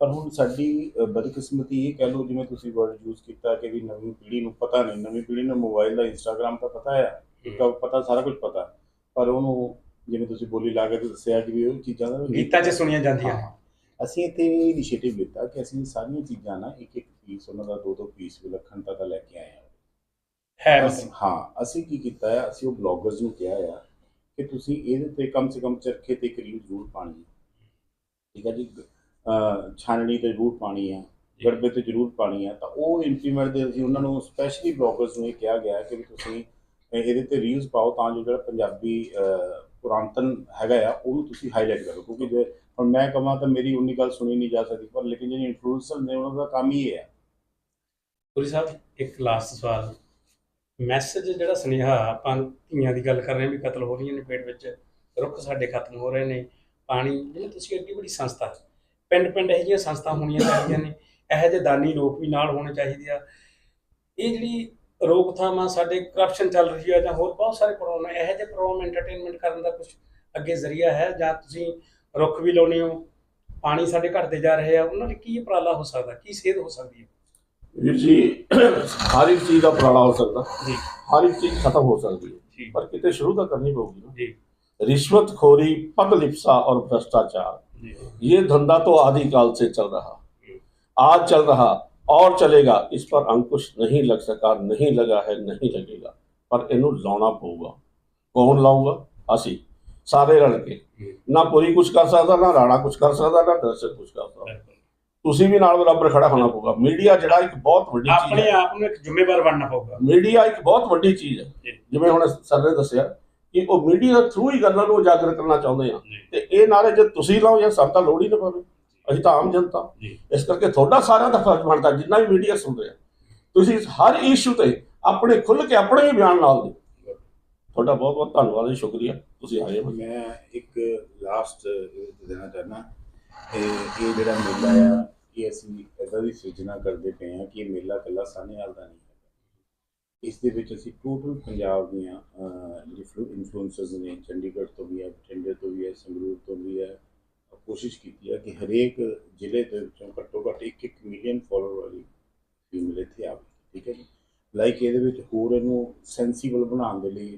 Speaker 2: ਪਰ ਹੁਣ ਸਾਡੀ ਬਦਕਿਸਮਤੀ ਇਹ ਕਹਿ ਲਓ ਜਿਵੇਂ ਤੁਸੀਂ ਵਰਡ ਯੂਜ਼ ਕੀਤਾ ਕਿ ਵੀ ਨਵੀਂ ਪੀੜ੍ਹੀ ਨੂੰ ਪਤਾ ਨਹੀਂ ਨਵੀਂ ਪੀੜ੍ਹੀ ਨੂੰ ਮੋਬਾਈਲ ਦਾ ਇੰਸਟਾਗ੍ਰam ਤਾਂ ਪਤਾ ਹੈ। ਟਿਕਟੌਕ ਪਤਾ ਸਾਰਾ ਕੁਝ ਪਤਾ। ਪਰ ਉਹਨੂੰ ਜਿਵੇਂ ਤੁਸੀਂ ਬੋਲੀ ਲਾ ਕੇ ਦੱਸਿਆ ਕਿ ਵੀ ਉਹ ਚੀਜ਼ਾਂ ਦਾ
Speaker 3: ਗੀਤਾਂ 'ਚ ਸੁਣੀਆਂ ਜਾਂਦੀਆਂ।
Speaker 2: ਅਸੀਂ ਇੱਥੇ ਇਨੀਸ਼ੀਏਟਿਵ ਲਿੱਤਾ ਕਿ ਅਸੀਂ ਸਾਰੀਆਂ ਚੀਜ਼ਾਂ ਨਾ ਇੱਕ ਇੱਕ ਪੀਸ ਉਹਨਾਂ ਦਾ ਦੋ ਦੋ ਪੀਸ ਵਿਲੱਖਣਤਾ ਦਾ ਲੈ ਕੇ ਆਏ ਹਾਂ।
Speaker 3: ਹੈ
Speaker 2: ਅਸੀਂ- ਹਾਂ ਅਸੀਂ ਕੀ ਕੀਤਾ ਹੈ ਅਸੀਂ ਉਹ ਬਲੌਗਰਸ ਨੂੰ ਕਿਹਾ ਆ ਕਿ ਤੁਸੀਂ ਇਹਦੇ ਤੇ ਕਮ ਸੇ ਕਮ ਚਰਖੇ ਤੇ ਇੱਕ ਰੀਲ ਜ਼ਰੂਰ ਪਾਣੀ ਠੀਕ ਹੈ ਜੀ? ਅਹ ਤੇ ਜ਼ਰੂਰ ਪਾਣੀ ਆ, ਗੜਬੇ ਤੇ ਜ਼ਰੂਰ ਪਾਣੀ ਹੈ ਤਾਂ ਉਹ ਇੰਪਲੀਮੈਂਟ ਦੇ ਅਸੀਂ ਉਹਨਾਂ ਨੂੰ ਸਪੈਸ਼ਲੀ ਬਲੌਗਰਸ ਨੂੰ ਇਹ ਕਿਹਾ ਗਿਆ ਕਿ ਵੀ ਤੁਸੀਂ ਇਹਦੇ ਤੇ ਰੀਲਸ ਪਾਓ ਤਾਂ ਜੋ ਜਿਹੜਾ ਪੰਜਾਬੀ ਪੁਰਾਤਨ ਹੈਗਾ ਆ, ਉਹਨੂੰ ਤੁਸੀਂ ਹਾਈਲਾਈਟ ਕਰੋ, ਕਿਉਂਕਿ ਜੇ ਹੁਣ ਮੈਂ ਕਹਾਂ ਤਾਂ ਮੇਰੀ ਉਨੀ ਗੱਲ ਸੁਣੀ ਨਹੀਂ ਜਾ ਸਕਦੀ, ਪਰ ਲੇਕਿਨ ਜਿਹੜੇ ਇਨਫਲੂਐਂਸਰ ਨੇ ਉਹਨਾਂ ਦਾ ਕੰਮ ਹੀ ਇਹ ਹੈ
Speaker 3: ਪੁਰੀ ਸਾਹਿਬ, ਇੱਕ ਲਾਸਟ ਸਵਾਲ। ਮੈਸੇਜ ਜਿਹੜਾ ਸੁਨੇਹਾ, ਆਪਾਂ ਧੀਆਂ ਦੀ ਗੱਲ ਕਰ ਰਹੇ ਵੀ ਕਤਲ ਹੋ ਰਹੀਆਂ ਨੇ ਪੇਟ ਵਿੱਚ, ਰੁੱਖ ਸਾਡੇ ਖਤਮ ਹੋ ਰਹੇ ਨੇ, ਪਾਣੀ, ਜਿਵੇਂ ਤੁਸੀਂ ਐਡੀ ਵੱਡੀ ਸੰਸਥਾ ਪਿੰਡ ਪਿੰਡ ਇਹੋ ਜਿਹੀਆਂ ਸੰਸਥਾ ਹੋਣੀਆਂ ਚਾਹੀਦੀਆਂ ਨੇ ਇਹੋ ਜਿਹੇ ਦਾਨੀ ਲੋਕ ਵੀ ਨਾਲ ਹੋਣੇ ਚਾਹੀਦੇ ਆ। ਇਹ ਜਿਹੜੀ ਰੋਕਥਾਮ ਆ ਸਾਡੇ ਕਰਪਸ਼ਨ ਚੱਲ ਰਹੀ ਆ ਜਾਂ ਹੋਰ ਬਹੁਤ ਸਾਰੇ ਪ੍ਰੋਗਰਾਮ ਹੈ ਇਹੋ ਜਿਹੇ ਪ੍ਰੋਗਰਾਮ ਐਂਟਰਟੇਨਮੈਂਟ ਕਰਨ ਦਾ ਕੁਝ ਅੱਗੇ ਜ਼ਰੀਆ ਹੈ ਜਾਂ ਤੁਸੀਂ ਰੁੱਖ ਵੀ ਲਾਉਣੇ ਹੋ ਪਾਣੀ ਸਾਡੇ ਘਟਦੇ ਜਾ ਰਹੇ ਆ ਉਹਨਾਂ ਲਈ ਕੀ ਉਪਰਾਲਾ ਹੋ ਸਕਦਾ ਕੀ ਸੇਧ ਹੋ ਸਕਦੀ ਹੈ?
Speaker 4: ਵੀਰ ਜੀ ਹਰ ਇੱਕ ਚੀਜ਼ ਦਾ ਉਪਰਾਲਾ ਹੋ ਸਕਦਾ
Speaker 3: ਜੀ।
Speaker 4: ਹਰ ਇੱਕ ਚੀਜ਼ ਖਤਮ ਹੋ ਸਕਦੀ ਹੈ। ਪਰ ਕਿਤੇ ਸ਼ੁਰੂ ਤਾਂ ਕਰਨੀ ਪਊਗੀ
Speaker 3: ਜੀ।
Speaker 4: ਰਿਸ਼ਵਤਖੋਰੀ ਪਗਲਿਪਸਾ ਔਰ
Speaker 3: ਭ੍ਰਸ਼ਟਾਚਾਰ।
Speaker 4: ये धंधा तो आदिकाल से चल रहा आज चल रहा और चलेगा इस पर अंकुश नहीं लग सका नहीं लगा है नहीं लगेगा ਪਰ ਇਹਨੂੰ ਲਾਉਣਾ ਪਊਗਾ ਕੌਣ ਲਾਊਗਾ ਅਸੀਂ ਸਾਰੇ ਰਲ ਕੇ ਨਾ ਪੁਰੀ ਕੁਝ ਕਰ ਸਕਦਾ ਨਾ ਰਾਣਾ ਕੁਝ ਕਰ ਸਕਦਾ ਨਾ ਦਰਸ਼ਕ ਕੁਝ ਕਰ ਸਕਦਾ ਤੁਸੀਂ ਵੀ ਨਾਲ ਬਰਾਬਰ ਖੜਾ ਹੋਣਾ ਪਊਗਾ ਮੀਡੀਆ ਜਿਹੜਾ ਇੱਕ ਬਹੁਤ ਵੱਡੀ ਚੀਜ਼
Speaker 3: ਆਪਣੇ
Speaker 4: ਹੈ
Speaker 3: ਆਪ ਨੂੰ ਇੱਕ ਜ਼ਿੰਮੇਵਾਰ ਬਣਨਾ ਪਊਗਾ
Speaker 4: ਮੀਡੀਆ ਇੱਕ ਬਹੁਤ ਵੱਡੀ ਚੀਜ਼ ਹੈ
Speaker 3: ਜੀ।
Speaker 4: ਜਿਵੇਂ ਹੁਣ ਸਰ ਨੇ ਦੱਸਿਆ ਕਿ ਉਹ ਮੀਡੀਆ ਦੇ ਥਰੂ ਹੀ ਗੱਲਾਂ ਨੂੰ ਉਜਾਗਰ ਕਰਨਾ ਚਾਹੁੰਦੇ ਆ। ਤੇ ਇਹ ਨਾਰੇ ਜੇ ਤੁਸੀਂ ਲਾਓ ਜਾਂ ਸਾਨੂੰ ਤਾਂ ਲੋੜ ਹੀ ਨਾ ਪਵੇ। ਅਸੀਂ ਤਾਂ ਆਮ ਜਨਤਾ।
Speaker 3: ਜੀ।
Speaker 4: ਇਸ ਕਰਕੇ ਤੁਹਾਡਾ ਸਾਰਿਆਂ ਦਾ ਫਰਜ਼ ਬਣਦਾ ਜਿੰਨਾ ਵੀ ਮੀਡੀਆ ਸੁਣ ਰਿਹਾ। ਤੁਸੀਂ ਹਰ ਇਸ਼ੂ ਤੇ ਆਪਣੇ ਖੁੱਲ ਕੇ ਆਪਣੇ ਹੀ ਬਿਆਨ ਨਾਲ ਦਿਓ। ਤੁਹਾਡਾ ਬਹੁਤ ਬਹੁਤ ਧੰਨਵਾਦ ਜੀ ਸ਼ੁਕਰੀਆ। ਤੁਸੀਂ ਆਏ
Speaker 2: ਮੈਂ ਇੱਕ ਲਾਸਟ ਦੇਣਾ ਚਾਹਨਾ ਇਹ ਇਹ ਜਿਹੜਾ ਮੇਲਾ ਆ ਇਹ ਅਸੀਂ ਇਹਦਾ ਦੀ ਸਿਰਜਣਾ ਕਰਦੇ ਪਏ ਹਾਂ ਕਿ ਇਹ ਮੇਲਾ ਇਕੱਲਾ ਸਾਹਨੇਵਾਲ ਦਾ ਨਹੀਂ। ਇਸ ਦੇ ਵਿੱਚ ਅਸੀਂ ਟੋਟਲ ਪੰਜਾਬ ਦੀਆਂ ਅਹ, ਜਿਹੜੀ ਇਨਫਲੂਐਂਸਰਸ ਨੇ ਚੰਡੀਗੜ੍ਹ ਤੋਂ ਵੀ ਹੈ ਬਠਿੰਡੇ ਤੋਂ ਵੀ ਹੈ ਸੰਗਰੂਰ ਤੋਂ ਵੀ ਹੈ ਕੋਸ਼ਿਸ਼ ਕੀਤੀ ਹੈ ਕਿ ਹਰੇਕ ਜ਼ਿਲ੍ਹੇ ਦੇ ਵਿੱਚੋਂ ਘੱਟੋ ਘੱਟ 1-1 ਮਿਲੀਅਨ ਫਾਲੋਅਰ ਵਾਲੀ ਫੀਮੇਲ ਇੱਥੇ ਆਵੇ ਠੀਕ ਹੈ ਜੀ? ਲਾਈਕ ਇਹਦੇ ਵਿੱਚ ਹੋਰ ਇਹਨੂੰ ਸੈਂਸੀਬਲ ਬਣਾਉਣ ਦੇ ਲਈ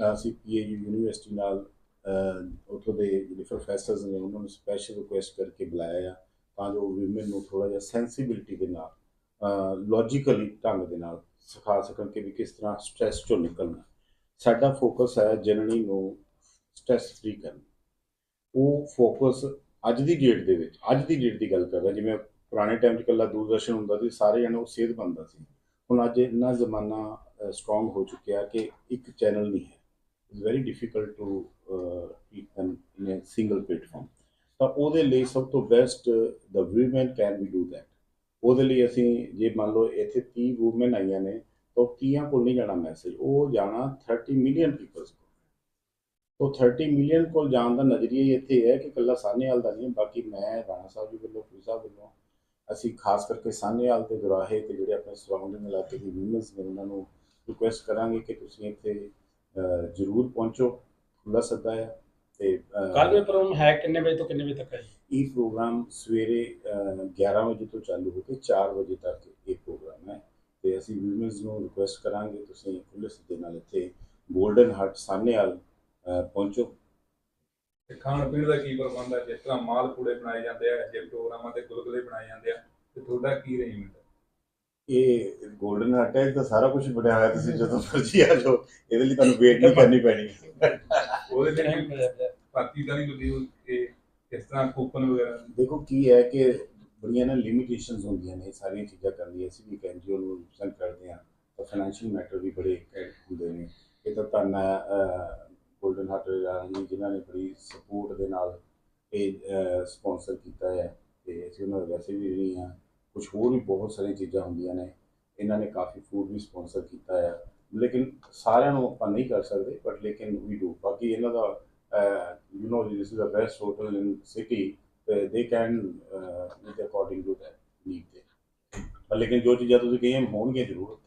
Speaker 2: ਅਹ ਅਸੀਂ ਪੀਏਯੂ ਯੂਨੀਵਰਸਿਟੀ ਨਾਲ ਉੱਥੋਂ ਦੇ ਜਿਹੜੇ ਪ੍ਰੋਫੈਸਰਸ ਨੇ ਉਹਨਾਂ ਨੂੰ ਸਪੈਸ਼ਲ ਰਿਕੁਐਸਟ ਕਰਕੇ ਬੁਲਾਇਆ ਆ ਤਾਂ ਜੋ ਵਿਮਨ ਨੂੰ ਥੋੜਾ ਜਿਹਾ ਸੈਂਸਿਬਿਲਿਟੀ ਦੇ ਨਾਲ ਲੌਜੀਕਲੀ ਢੰਗ ਦੇ ਨਾਲ ਸਿਖਾ ਸਕਣ ਕਿ ਵੀ ਕਿਸ ਤਰ੍ਹਾਂ ਸਟ੍ਰੈਸ ਚੋਂ ਨਿਕਲਣਾ। ਸਾਡਾ ਫੋਕਸ ਹੈ ਜਨਨੀ ਨੂੰ ਸਟ੍ਰੈਸ ਫ੍ਰੀ ਕਰਨ। ਉਹ ਫੋਕਸ ਅੱਜ ਦੀ ਡੇਟ ਦੇ ਵਿੱਚ, ਅੱਜ ਦੀ ਡੇਟ ਦੀ ਗੱਲ ਕਰਦਾ, ਜਿਵੇਂ ਪੁਰਾਣੇ ਟਾਈਮ 'ਚ ਇਕੱਲਾ ਦੂਰਦਰਸ਼ਨ ਹੁੰਦਾ ਸੀ, ਸਾਰੇ ਜਣੇ ਉਹ ਸੇਧ ਬੰਦਾ ਸੀ। ਹੁਣ ਅੱਜ ਇੰਨਾ ਜ਼ਮਾਨਾ ਸਟਰੋਂਗ ਹੋ ਚੁੱਕਿਆ ਕਿ ਇੱਕ ਚੈਨਲ ਨਹੀਂ ਹੈ। It's very difficult to keep them in a single platform ਤਾਂ ਉਹਦੇ ਲਈ ਸਭ ਤੋਂ best the woman can we do that ਉਹਦੇ ਲਈ ਅਸੀਂ ਜੇ ਮੰਨ ਲਓ ਇੱਥੇ 30 ਵੂਮਨ ਆਈਆਂ ਨੇ, ਤਾਂ 30 ਕੋਲ ਨਹੀਂ ਜਾਣਾ ਮੈਸੇਜ ਉਹ ਜਾਣਾ 30 ਮਿਲੀਅਨ ਪੀਪਲਸ ਕੋਲ। ਤਾਂ 30 ਮਿਲੀਅਨ ਕੋਲ ਜਾਣ ਦਾ ਨਜ਼ਰੀਆ ਹੀ ਇੱਥੇ ਹੈ ਕਿ ਇਕੱਲਾ ਸਾਹਨੇਵਾਲ ਦਾ ਨਹੀਂ ਬਾਕੀ ਮੈਂ ਰਾਣਾ ਸਾਹਿਬ ਜੀ ਵੱਲੋਂ ਪੁਲਿਸ ਵੱਲੋਂ, ਅਸੀਂ ਖਾਸ ਕਰਕੇ ਸਾਹਨੇਵਾਲ ਤੇ ਦੁਰਾਹੇ ਤੇ ਜਿਹੜੇ ਆਪਣੇ ਸਰਾਊਂਡਿੰਗ ਇਲਾਕੇ ਦੀ ਵੂਮਨਸ ਨੇ, ਉਹਨਾਂ ਨੂੰ ਰਿਕੁਐਸਟ ਕਰਾਂਗੇ ਕਿ ਤੁਸੀਂ ਇੱਥੇ ਜ਼ਰੂਰ ਪਹੁੰਚੋ ਖੁੱਲਾ ਸੱਦਾ ਹੈ ਤੇ
Speaker 3: ਕੱਲ ਇਹ ਪ੍ਰੋਗਰਾਮ ਹੈ ਕਿੰਨੇ ਵਜੇ ਤੋਂ ਕਿੰਨੇ ਵਜੇ ਤੱਕ ਹੈ ਜੀ?
Speaker 2: ਇਹ ਪ੍ਰੋਗਰਾਮ ਸਵੇਰੇ ਅਹ, 11 ਵਜੇ ਤੋਂ ਚਾਲੂ ਹੋ ਕੇ 4 ਵਜੇ ਤੱਕ ਇਹ ਪ੍ਰੋਗਰਾਮ ਹੈ ਤੇ ਅਸੀਂ ਵਿਊਅਰਸ ਨੂੰ ਰਿਕੁਐਸਟ ਕਰਾਂਗੇ ਤੁਸੀਂ ਖੁੱਲੇ ਸੱਦੇ ਨਾਲ ਇੱਥੇ 골ਡਨ ਹਟ ਸਾਹਨੇਵਾਲ ਅਹ, ਪਹੁੰਚੋ।
Speaker 6: ਤੇ ਖਾਣ ਪੀਣ ਦਾ ਕੀ ਪ੍ਰਬੰਧ ਹੈ? ਜਿਸ ਤਰ੍ਹਾਂ ਮਾਲ ਪੂੜੇ ਬਣਾਏ ਜਾਂਦੇ ਆ ਜੇ ਪ੍ਰੋਗਰਾਮਾਂ ਤੇ ਗੁਲਗੁਲੇ ਬਣਾਏ ਜਾਂਦੇ ਆ ਤੇ ਤੁਹਾਡਾ ਕੀ ਅਰੇਂਜਮੈਂਟ ਹੈ?
Speaker 2: ਇਹ 골ਡਨ ਹਟ ਹੈ ਤਾਂ ਸਾਰਾ ਕੁਝ ਬਣਿਆ ਹੋਇਆ ਤੁਸੀਂ ਜਦੋਂ ਮਰਜ਼ੀ ਆ ਜਾਓ ਇਹਦੇ ਲਈ ਤੁਹਾਨੂੰ ਵੇਟ ਨਹੀਂ ਕਰਨੀ ਪੈਣੀ।
Speaker 6: ਉਹਦੇ ਤੇ
Speaker 3: ਨਹੀਂ
Speaker 6: ਕੋਈ
Speaker 3: ਮਿਲਿਆ
Speaker 6: ਪਾਰਟੀ ਤਾਂ ਨਹੀਂ ਹੋਈ ਕਿ ਕਿਸ ਤਰ੍ਹਾਂ ਕੂਪਨ ਵਗੈਰਾ?
Speaker 2: ਦੇਖੋ, ਕੀ ਹੈ ਕਿ ਬੜੀਆਂ ਨਾ ਲਿਮਿਟੇਸ਼ਨਸ ਹੁੰਦੀਆਂ ਨੇ, ਇਹ ਸਾਰੀਆਂ ਚੀਜ਼ਾਂ ਕਰਨ ਦੀ। ਅਸੀਂ ਵੀ ਇੱਕ ਐਨਜੀਓ ਨੂੰ ਰਿਪਰੈਜ਼ੈਂਟ ਕਰਦੇ ਹਾਂ, ਤਾਂ ਫਾਈਨੈਂਸ਼ੀਅਲ ਮੈਟਰ ਵੀ ਬੜੇ ਹੁੰਦੇ ਨੇ। ਇਹ ਤਾਂ ਧੰਨ ਗੋਲਡਨ 골ਡਨ ਹਾਰਟ ਜੀ ਜਿਨ੍ਹਾਂ ਨੇ ਬੜੀ ਸਪੋਰਟ ਦੇ ਨਾਲ ਇਹ ਸਪਾਂਸਰ ਕੀਤਾ ਹੈ। ਤੇ ਅਸੀਂ ਉਹਨਾਂ ਦਾ ਵੈਸੇ ਵੀ ਰਹੀ ਹਾਂ। ਕੁਝ ਹੋਰ ਵੀ ਬਹੁਤ ਸਾਰੀਆਂ ਚੀਜ਼ਾਂ ਹੁੰਦੀਆਂ ਨੇ। ਇਹਨਾਂ ਨੇ ਕਾਫੀ ਫੂਡ ਵੀ ਸਪਾਂਸਰ ਕੀਤਾ ਹੈ। ਲੇਕਿਨ ਸਾਰਿਆਂ ਨੂੰ ਆਪਾਂ ਨਹੀਂ ਕਰ ਸਕਦੇ ਬਟ ਲੇਕਿਨ ਵੀ ਡੂ ਬਾਕੀ ਇਹਨਾਂ ਦਾ uh, you know, this is the best hotel in the city, uh, they can eat according to that need. लेकिन जो चीज़ें तो गेम होंगे ज़रूर